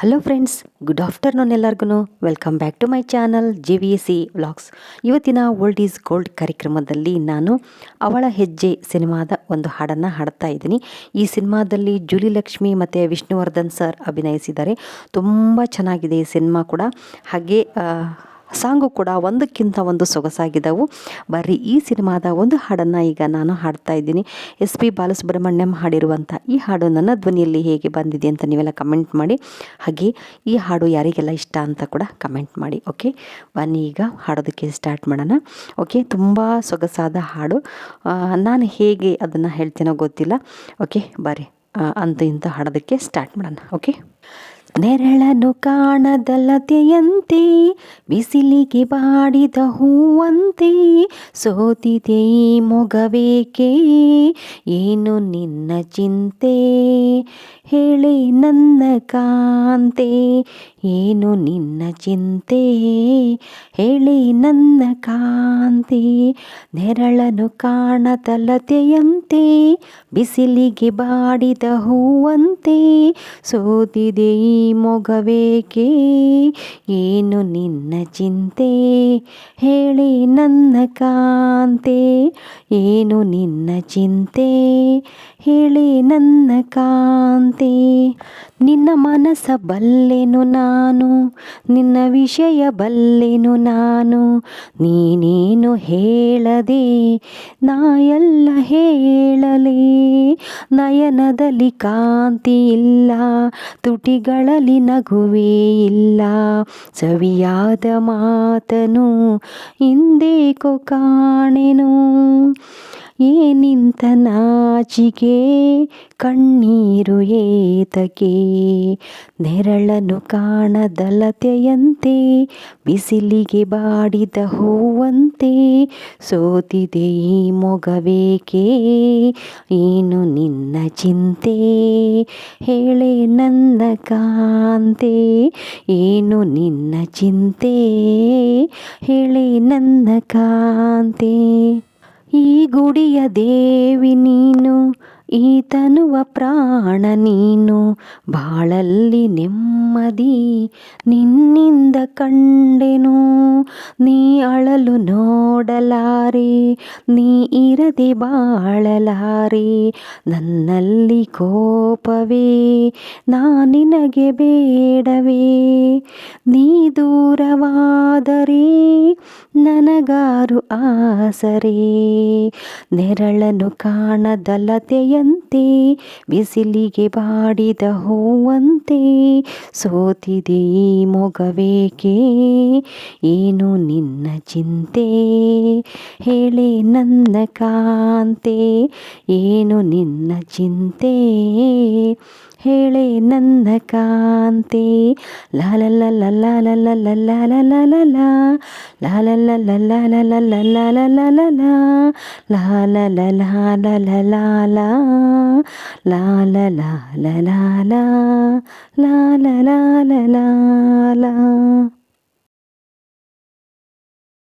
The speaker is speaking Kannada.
ಹಲೋ ಫ್ರೆಂಡ್ಸ್ ಗುಡ್ ಆಫ್ಟರ್ನೂನ್ ಎಲ್ಲರಿಗೂ welcome back to my channel J V C vlogs ಇವತ್ತಿನ ಓಲ್ಡ್ ಈಸ್ ಗೋಲ್ಡ್ ಕಾರ್ಯಕ್ರಮದಲ್ಲಿ ನಾನು ಅವಳ ಹೆಜ್ಜೆ ಸಿನಿಮಾದ ಒಂದು ಹಾಡನ್ನು ಹಾಡ್ತಾ ಇದ್ದೀನಿ. ಈ ಸಿನಿಮಾದಲ್ಲಿ ಜೂಲಿ ಲಕ್ಷ್ಮಿ ಮತ್ತು ವಿಷ್ಣುವರ್ಧನ್ ಸರ್ ಅಭಿನಯಿಸಿದ್ದಾರೆ. ತುಂಬ ಚೆನ್ನಾಗಿದೆ ಈ ಸಿನಿಮಾ ಕೂಡ. ಹಾಗೆ ಸಾಂಗು ಕೂಡ ಒಂದಕ್ಕಿಂತ ಒಂದು ಸೊಗಸಾಗಿದ್ದವು ಬರ್ರಿ, ಈ ಸಿನಿಮಾದ ಒಂದು ಹಾಡನ್ನು ಈಗ ನಾನು ಹಾಡ್ತಾ ಇದ್ದೀನಿ. ಎಸ್ ಪಿ ಬಾಲಸುಬ್ರಹ್ಮಣ್ಯಂ ಹಾಡಿರುವಂಥ ಈ ಹಾಡು ನನ್ನ ಧ್ವನಿಯಲ್ಲಿ ಹೇಗೆ ಬಂದಿದೆ ಅಂತ ನೀವೆಲ್ಲ ಕಮೆಂಟ್ ಮಾಡಿ. ಹಾಗೆ ಈ ಹಾಡು ಯಾರಿಗೆಲ್ಲ ಇಷ್ಟ ಅಂತ ಕೂಡ ಕಮೆಂಟ್ ಮಾಡಿ, ಓಕೆ? ಬನ್ನಿ ಈಗ ಹಾಡೋದಕ್ಕೆ ಸ್ಟಾರ್ಟ್ ಮಾಡೋಣ, ಓಕೆ? ತುಂಬ ಸೊಗಸಾದ ಹಾಡು. ನಾನು ಹೇಗೆ ಅದನ್ನು ಹೇಳ್ತೀನೋ ಗೊತ್ತಿಲ್ಲ, ಓಕೆ? ಬರ್ರಿ ಅಂತ ಇಂತ ಹಾಡೋದಕ್ಕೆ ಸ್ಟಾರ್ಟ್ ಮಾಡೋಣ, ಓಕೆ? ನೆರಳನು ಕಾಣದಲ್ಲತೆಯಂತೆ ಬಿಸಿಲಿಗೆ ಬಾಡಿದ ಹೂವಂತೆ, ಸೋತಿದೆ ಈ ಮೊಗವೇಕೆ, ಏನು ನಿನ್ನ ಚಿಂತೆ? ಹೇಳಿ ನನ್ನ ಕಾಂತೆ, ಏನು ನಿನ್ನ ಚಿಂತೆ? ಹೇಳಿ ನನ್ನ ಕಾಂತೆ ನೆರಳನು ಕಾಣದಲ್ಲತೆಯಂತೆ ಬಿಸಿಲಿಗೆ ಬಾಡಿದ ಹೂವಂತೆ, ಸೋತಿದೆ ಮೊಗವೇಕೆ? ಏನು ನಿನ್ನ ಚಿಂತೆ? ಹೇಳಿ ನನ್ನ ಕಾಂತೆ. ಏನು ನಿನ್ನ ಚಿಂತೆ? ಹೇಳಿ ನನ್ನ ಕಾಂತೆ. ನಿನ್ನ ಮನಸ್ಸ ಬಲ್ಲೆನು ನಾನು? ನಿನ್ನ ವಿಷಯ ಬಲ್ಲೆನು ನಾನು? ನೀನೇನು ಹೇಳದೆ? ನಾ ಎಲ್ಲ ಹೇಳಲೇ ನಯನದಲ್ಲಿ ಕಾಂತಿ ಇಲ್ಲ ತುಟಿಗಳಲ್ಲಿ ನಗುವೇ ಇಲ್ಲ. ಸವಿಯಾದ ಮಾತನು ಹಿಂದೇಕೋ ಕಾಣೆನು ಏನಿಂತ ನಾಚಿಕೆ, ಕಣ್ಣೀರು ಏತಕೆ? ನೆರಳನು ಕಾಣದಲತೆಯಂತೆ, ಬಿಸಿಲಿಗೆ ಬಾಡಿದ ಹೂವಂತೆ ಸೋತಿದೆ ಈ ಮೊಗವೇಕೆ? ಏನು ನಿನ್ನ ಚಿಂತೆ? ಹೇಳೆ ನನ್ನ ಕಾಂತೆ, ಏನು ನಿನ್ನ ಚಿಂತೆ? ಹೇಳೆ ನನ್ನ ಕಾಂತೆ. ಈ ಗುಡಿಯ ದೇವಿ ನೀನು, ಈ ತನುವ ಪ್ರಾಣ ನೀನು. ಬಾಳಲ್ಲಿ ನೆಮ್ಮದಿ ನಿನ್ನಿಂದ ಕಂಡೆನು. ನೀ ಅಳಲು ನೋಡಲಾರಿ, ನೀ ಇರದೆ ಬಾಳಲಾರೆ. ನನ್ನಲ್ಲಿ ಕೋಪವೇ, ನಾ ನಿನಗೆ ಬೇಡವೇ. ನೀ ದೂರವಾದರೆ ನನಗಾರು ಆಸರೆ ನೆರಳನ್ನು ಕಾಣದಲತೆಯಂತೆ ಬಿಸಿಲಿಗೆ ಬಾಡಿದ ಹೂವಂತೆ ಸೋತಿದೆ ಈ ಮೊಗವೇಕೆ? ಏನು ನಿನ್ನ ಚಿಂತೆ? ಹೇಳಿ ನನ್ನ ಕಾಂತೆ, ಏನು ನಿನ್ನ ಚಿಂತೆ? ಹೇಳೆ ನಂದ ಕಾಂತಿ ಲಲಲ ಲಾಲ